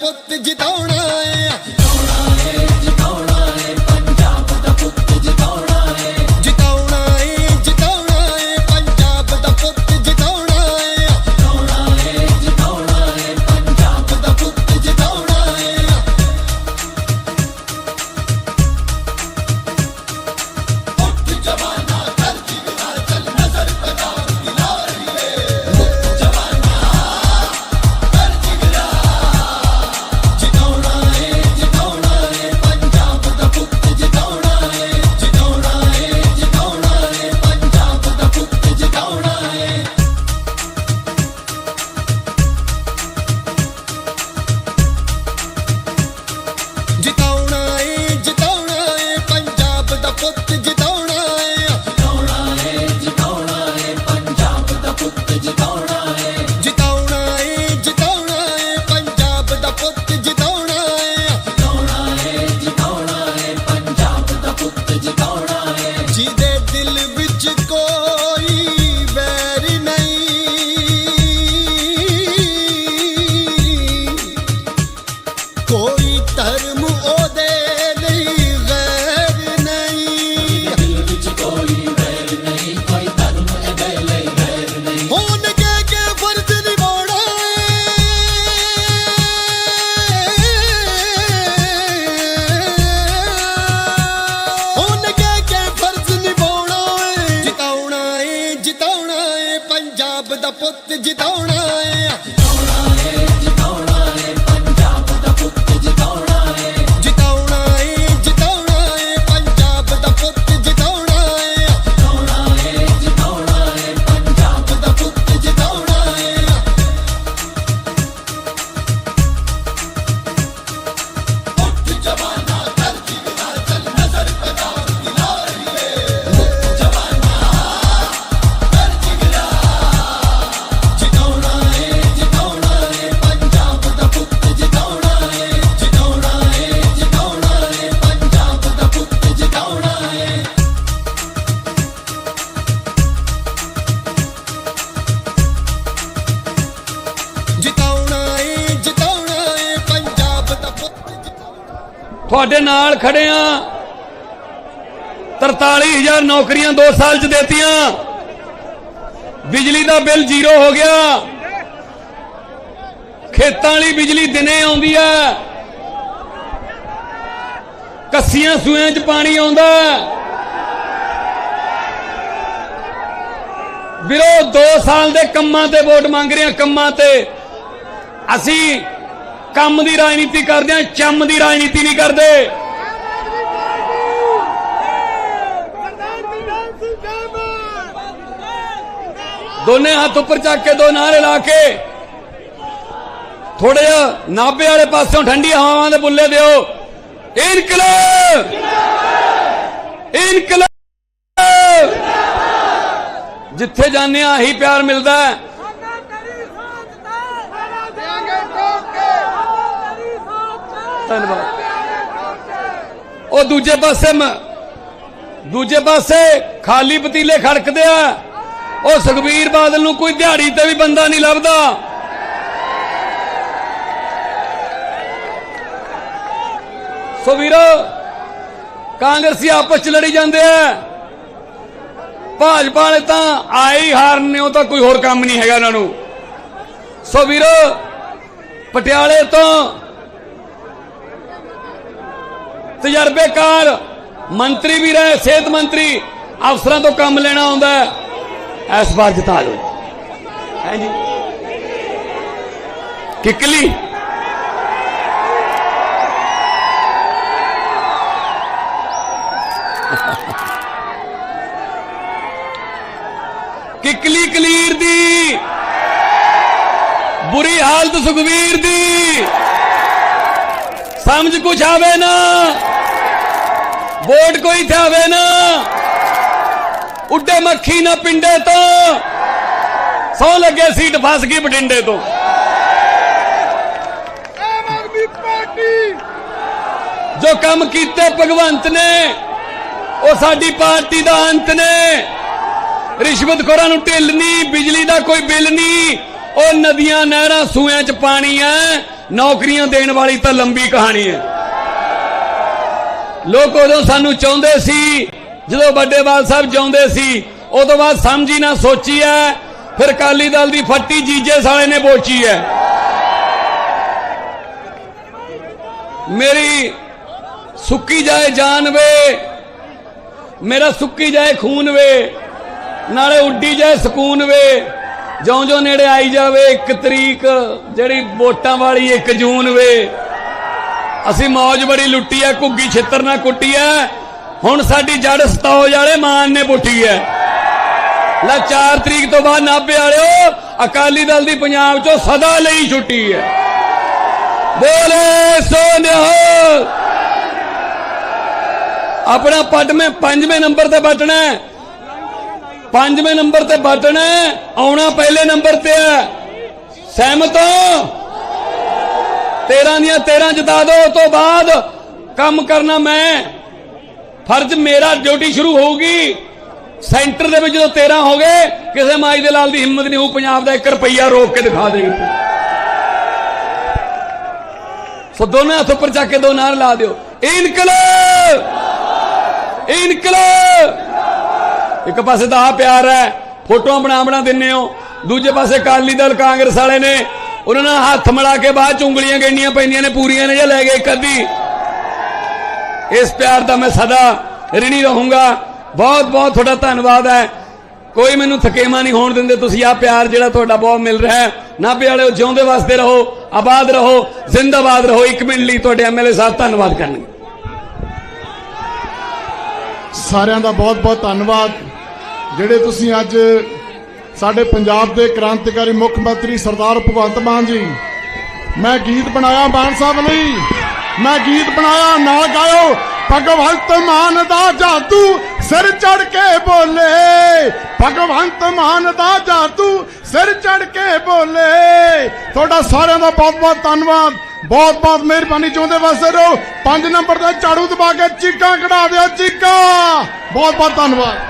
ਪੁੱਤ ਜਿਤਾਉਣਾ ਏ। ਪੁੱਤ ਜਿਤਾਉਣਾ ਏ ਤੁਹਾਡੇ ਨਾਲ ਖੜੇ ਆ। 43000 ਨੌਕਰੀਆਂ 2 ਸਾਲ ਚ ਦੇਤੀਆਂ। ਬਿਜਲੀ ਦਾ ਬਿੱਲ ਜ਼ੀਰੋ ਹੋ ਗਿਆ। ਖੇਤਾਂ ਵਾਲੀ ਬਿਜਲੀ ਦਿਨੇ ਆਉਂਦੀ ਆ। ਕੱਸੀਆਂ ਸੂਆਂ 'ਚ ਪਾਣੀ ਆਉਂਦਾ। ਵੀਰੋ 2 ਸਾਲ ਦੇ ਕੰਮਾਂ ਤੇ ਵੋਟ ਮੰਗ ਰਹੇ ਆ, ਕੰਮਾਂ ਤੇ। ਅਸੀਂ ਕੰਮ ਦੀ ਰਾਜਨੀਤੀ ਕਰਦੇ ਆ, ਚੰਮ ਦੀ ਰਾਜਨੀਤੀ ਨਹੀਂ ਕਰਦੇ। ਦੋਨੇ ਹੱਥ ਉੱਪਰ ਚੱਕ ਕੇ, ਦੋ ਨਾਰੇ ਲਾ ਕੇ। ਥੋੜੇ ਜਿਹਾ ਨਾਭੇ ਵਾਲੇ ਪਾਸਿਓਂ ਠੰਡੀ ਹਵਾਵਾਂ ਦੇ ਬੁੱਲੇ ਦਿਓ। ਇਨਕਲਾਬ! ਇਨਕਲਾਬ! ਜਿੱਥੇ ਜਾਂਦੇ ਆ, ਆਹੀ ਪਿਆਰ ਮਿਲਦਾ। ਹੈ ਧੰਨਵਾਦ। ਉਹ ਦੂਜੇ ਪਾਸੇ ਮ- ਦੂਜੇ ਪਾਸੇ ਖਾਲੀ ਪਤੀਲੇ ਖੜਕਦੇ ਆ। ਉਹ ਸੁਖਬੀਰ ਬਾਦਲ ਨੂੰ ਕੋਈ ਦਿਹਾੜੀ ਤੇ ਵੀ ਬੰਦਾ ਨਹੀਂ ਲੱਭਦਾ। ਸੋ ਵੀਰੋ, ਕਾਂਗਰਸੀ ਆਪਸ ਚ ਲੜੀ ਜਾਂਦੇ ਆ। ਭਾਜਪਾ ਵਾਲੇ ਤਾਂ ਆਏ ਹੀ ਹਾਰਨ ਨੇ, ਉਹ ਤਾਂ ਕੋਈ ਹੋਰ ਕੰਮ ਨਹੀਂ ਹੈਗਾ ਉਹਨਾਂ ਨੂੰ। ਸੋ ਵੀਰੋ, ਪਟਿਆਲੇ ਤੋਂ ਤਜਰਬੇਕਾਰ ਮੰਤਰੀ ਵੀ ਰਹੇ, ਸਿਹਤ ਮੰਤਰੀ, ਅਫਸਰਾਂ ਤੋਂ ਕੰਮ ਲੈਣਾ ਆਉਂਦਾ ਹੈ। ਇਸ ਵਾਰ ਜਿਤਾ ਲਓ ਹੈ ਜੀ? ਕਿਕਲੀ। ਕਿਕਲੀ ਕਲੀਰ ਦੀ। ਬੁਰੀ ਹਾਲਤ ਸੁਖਵੀਰ ਦੀ। ਸਮਝ ਕੁਛ ਆਵੇ ਨਾ ਵੋਟ ਕੋਈ ਆਵੇ ਨਾ ਉੱਡੇ ਮੱਖੀ ਨਾ ਪਿੰਡੇ ਤੋਂ ਸੌ ਲੱਗੇ ਸੀਟ ਫਸ ਗਈ ਬਠਿੰਡੇ ਤੋਂ। ਆਮ ਆਦਮੀ ਪਾਰਟੀ। ਜੋ ਕੰਮ ਕੀਤੇ ਭਗਵੰਤ ਨੇ ਉਹ ਸਾਡੀ ਪਾਰਟੀ ਦਾ ਅੰਤ ਨੇ। ਰਿਸ਼ਵਤਖੋਰਾਂ ਨੂੰ ਢਿੱਲ ਨਹੀਂ ਬਿਜਲੀ ਦਾ ਕੋਈ ਬਿੱਲ ਨਹੀਂ ਉਹ ਨਦੀਆਂ ਨਹਿਰਾਂ ਸੂਆਂ 'ਚ ਪਾਣੀ ਐ। ਨੌਕਰੀਆਂ ਦੇਣ ਵਾਲੀ ਤਾਂ ਲੰਬੀ ਕਹਾਣੀ ਹੈ। ਲੋਕ ਉਦੋਂ ਸਾਨੂੰ ਚਾਹੁੰਦੇ ਸੀ, ਜਦੋਂ ਵੱਡੇਵਾਲ ਸਾਹਿਬ ਚਾਹੁੰਦੇ ਸੀ, ਉਦੋਂ ਬਾਅਦ ਸਮਝੀ ਨਾ ਸੋਚੀ ਐ ਫਿਰ ਅਕਾਲੀ ਦਲ ਦੀ ਫੱਟੀ ਜੀਜੇ ਸਾਲੇ ਨੇ ਬੋਚੀ ਐ ਮੇਰੀ ਸੁੱਕੀ ਜਾਏ ਜਾਨ ਵੇ, ਮੇਰਾ ਸੁੱਕੀ ਜਾਏ ਖੂਨ ਵੇ, ਨਾਲੇ ਉੱਡੀ ਜਾਏ ਸਕੂਨ ਵੇ ਜਿਉਂ ਜਿਉਂ ਨੇੜੇ ਆਈ ਜਾਵੇ, ਇੱਕ ਤਰੀਕ, ਜਿਹੜੀ ਵੋਟਾਂ ਵਾਲੀ 1 ਜੂਨ ਵੇ। ਅਸੀਂ ਮੌਜ ਬੜੀ ਲੁੱਟੀ ਐ, ਘੁੱਗੀ ਛਿੱਤਰ ਨਾਲ ਕੁੱਟੀ ਐ। ਹੁਣ ਸਾਡੀ ਜੜ ਸਤੌਜ ਵਾਲੇ ਮਾਨ ਨੇ ਪੁੱਟੀ ਐ। ਲੈ 4 ਤਰੀਕ ਤੋਂ ਬਾਅਦ ਨਾਭੇ ਵਾਲਿਓ, ਅਕਾਲੀ ਦਲ ਦੀ ਪੰਜਾਬ ਚੋਂ ਸਦਾ ਲਈ ਛੁੱਟੀ ਐ। ਬੋਲੇ ਸੋਨਿਹਾਲ ਆਪਣਾ ਪਦਮੇ ਪੰਜਵੇਂ ਨੰਬਰ ਤੇ ਬਟਣਾ ਹੈ। ਪੰਜਵੇਂ ਨੰਬਰ ਤੇ ਬਟਨ ਹੈ, ਆਉਣਾ ਪਹਿਲੇ ਨੰਬਰ ਤੇ ਹੈ। ਸਹਿਮਤ ਹੋ? 13 ਦੀਆਂ 13 ਜਿਤਾ ਦਿਓ ਉਸ ਤੋਂ ਬਾਅਦ ਕੰਮ ਕਰਨਾ ਮੈਂ। ਫਰਜ਼ ਮੇਰਾ ਡਿਊਟੀ ਸ਼ੁਰੂ ਹੋਊਗੀ। ਸੈਂਟਰ ਦੇ ਵਿੱਚ ਜਦੋਂ 13 ਹੋ ਗਏ ਕਿਸੇ ਮਾਈ ਦੇ ਲਾਲ ਦੀ ਹਿੰਮਤ ਨਹੀਂ ਹੋਊ ਪੰਜਾਬ ਦਾ 1 ਰੁਪਈਆ ਰੋਕ ਕੇ ਦਿਖਾ ਦੇਗਾ। ਸੋ ਦੋਨੇ ਹੱਥ ਉੱਪਰ ਚੱਕ ਕੇ ਦੋ ਨਾਰ ਲਾ ਦਿਓ। ਇਨਕਲਾਬ! ਇਨਕਲਾਬ! ਇੱਕ ਪਾਸੇ ਤਾਂ ਆ ਪਿਆਰ ਹੈ, ਫੋਟੋਆਂ ਬਣਾ ਬਣਾ ਦਿੰਨੇ ਹੋ। ਦੂਜੇ ਪਾਸੇ ਕਾਲੀ ਦਲ, ਕਾਂਗਰਸ ਵਾਲੇ ਨੇ, ਉਹਨਾਂ ਨਾਲ ਹੱਥ ਮਿਲਾ ਕੇ ਬਾਅਦ ਚ ਉਂਗਲੀਆਂ ਗੰਡੀਆਂ ਪੈਂਦੀਆਂ ਨੇ, ਪੂਰੀਆਂ ਨੇ ਜਾਂ ਲੈ ਗਏ ਇੱਕ ਅੱਧੀ। ਇਸ ਪਿਆਰ ਦਾ ਮੈਂ ਸਦਾ ਰਿਣੀ ਰਹੂੰਗਾ। ਬਹੁਤ ਬਹੁਤ ਤੁਹਾਡਾ ਧੰਨਵਾਦ ਹੈ। ਕੋਈ ਮੈਨੂੰ ਥਕੇਮਾ ਨਹੀਂ ਹੋਣ ਦਿੰਦੇ, ਤੁਸੀਂ ਆ ਪਿਆਰ ਜਿਹੜਾ ਤੁਹਾਡਾ ਬਹੁਤ ਮਿਲ ਰਿਹਾ ਹੈ। ਨਾਭੇ ਵਾਲਿਓ, ਜਿਉਂਦੇ ਵਾਸਤੇ ਰਹੋ, ਆਬਾਦ ਰਹੋ, ਜ਼ਿੰਦਾਬਾਦ ਰਹੋ। ਇੱਕ ਮਿੰਟ ਲਈ ਤੁਹਾਡੇ ਐਮਐਲਏ ਸਾਹਿਬ ਧੰਨਵਾਦ ਕਰਨਗੇ। ਸਾਰਿਆਂ ਦਾ ਬਹੁਤ ਬਹੁਤ ਧੰਨਵਾਦ। ਜਿਹੜੇ ਤੁਸੀਂ ਅੱਜ ਸਾਡੇ ਪੰਜਾਬ ਦੇ ਕ੍ਰਾਂਤੀਕਾਰੀ ਮੁੱਖ ਮੰਤਰੀ ਸਰਦਾਰ ਭਗਵੰਤ ਮਾਨ ਜੀ, ਮੈਂ ਗੀਤ ਬਣਾਇਆ ਮਾਨ ਸਾਹਿਬ ਲਈ। ਮੈਂ ਗੀਤ ਬਣਾਇਆ, ਨਾਲ ਗਾਇਓ ਭਗਵੰਤ ਮਾਨ ਦਾ ਜਾਦੂ, ਸਿਰ ਚੜ ਕੇ ਬੋਲੇ। ਭਗਵੰਤ ਮਾਨ ਦਾ ਜਾਦੂ, ਸਿਰ ਚੜ ਕੇ ਬੋਲੇ। ਤੁਹਾਡਾ ਸਾਰਿਆਂ ਦਾ ਬਹੁਤ ਬਹੁਤ ਧੰਨਵਾਦ। ਬਹੁਤ ਬਹੁਤ ਮਿਹਰਬਾਨੀ ਚਾਹੁੰਦੇ ਵਾਸਤੇ ਰਹੋ। 5 ਨੰਬਰ ਤੇ ਝਾੜੂ ਦਬਾ ਕੇ ਚੀਕਾਂ ਕਢਾ ਦਿਓ, ਚੀਕਾਂ। ਬਹੁਤ ਬਹੁਤ ਧੰਨਵਾਦ।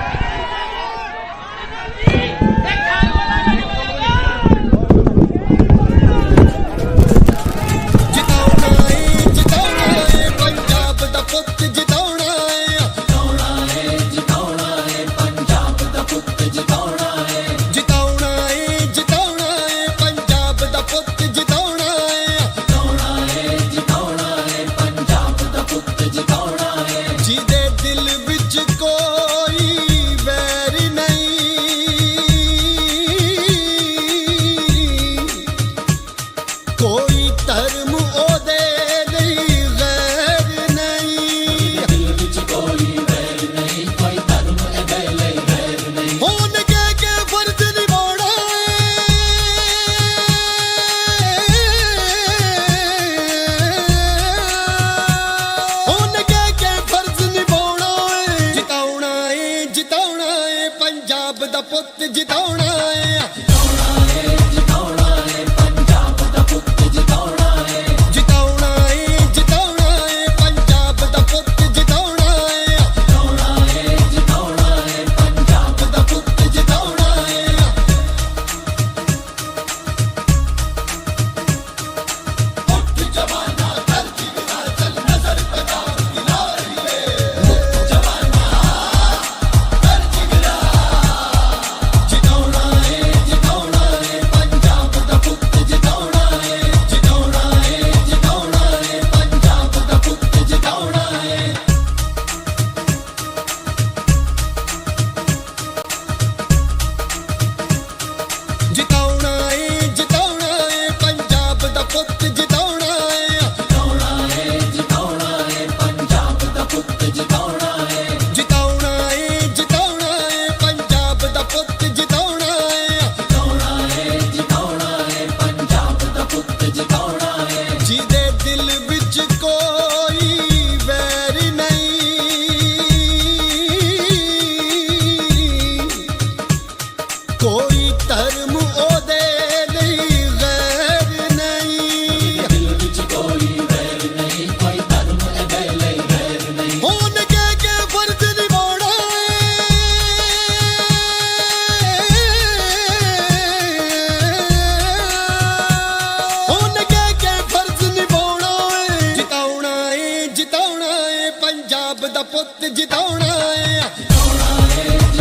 ਏ ਪੰਜਾਬ ਦਾ ਪੁੱਤ ਜਿਤਾਉਣਾ ਏ